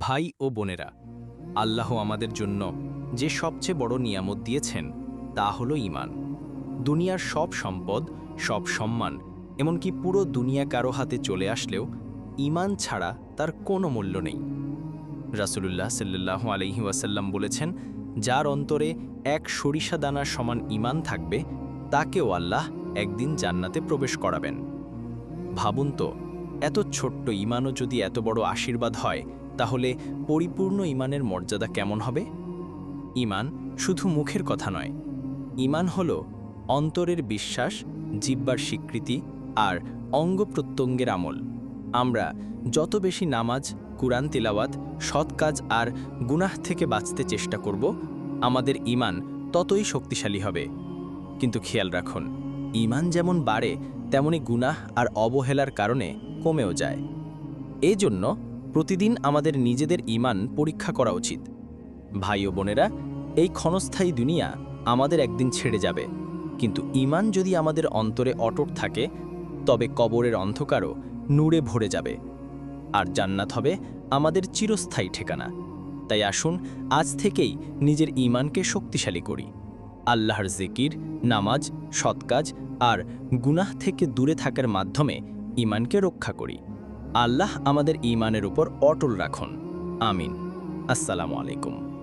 ভাই ও বোনেরা, আল্লাহ আমাদের জন্য যে সবচেয়ে বড় নিয়ামত দিয়েছেন, তা হলো ঈমান। দুনিয়ার সব সম্পদ, সব সম্মান, এমনকি পুরো দুনিয়া কারও হাতে চলে আসলেও ঈমান ছাড়া তার কোনো মূল্য নেই। রাসূলুল্লাহ সাল্লাহ আলহি ওয়াসাল্লাম বলেছেন, যার অন্তরে এক সরিষা দানার সমান ঈমান থাকবে, তাকেও আল্লাহ একদিন জান্নাতে প্রবেশ করাবেন। ভাবুন তো, এত ছোট্ট ইমানও যদি এত বড় আশীর্বাদ হয় তাহলে পরিপূর্ণ ইমানের মর্যাদা কেমন হবে? ইমান শুধু মুখের কথা নয়। ইমান হল অন্তরের বিশ্বাস, জিব্বার স্বীকৃতি আর অঙ্গ প্রত্যঙ্গের আমল। আমরা যত বেশি নামাজ, কুরআন, তিলাওয়াত, সৎ কাজ আর গুনাহ থেকে বাঁচতে চেষ্টা করব, আমাদের ইমান ততই শক্তিশালী হবে। কিন্তু খেয়াল রাখুন, ইমান যেমন বাড়ে, তেমনি গুনাহ আর অবহেলার কারণে কমেও যায়। এই জন্য প্রতিদিন আমাদের নিজেদের ইমান পরীক্ষা করা উচিত। ভাই ও বোনেরা, এই ক্ষণস্থায়ী দুনিয়া আমাদের একদিন ছেড়ে যাবে। কিন্তু ইমান যদি আমাদের অন্তরে অটট থাকে, তবে কবরের অন্ধকারও নূরে ভরে যাবে। আর জান্নাত হবে আমাদের চিরস্থায়ী ঠিকানা। তাই আসুন, আজ থেকেই নিজের ইমানকে শক্তিশালী করি। আল্লাহর জিকির, নামাজ, সৎকাজ আর গুনাহ থেকে দূরে থাকার মাধ্যমে ইমানকে রক্ষা করি। আল্লাহ আমাদের ইমানের উপর অটল রাখুন। আমিন। আসসালামু আলাইকুম।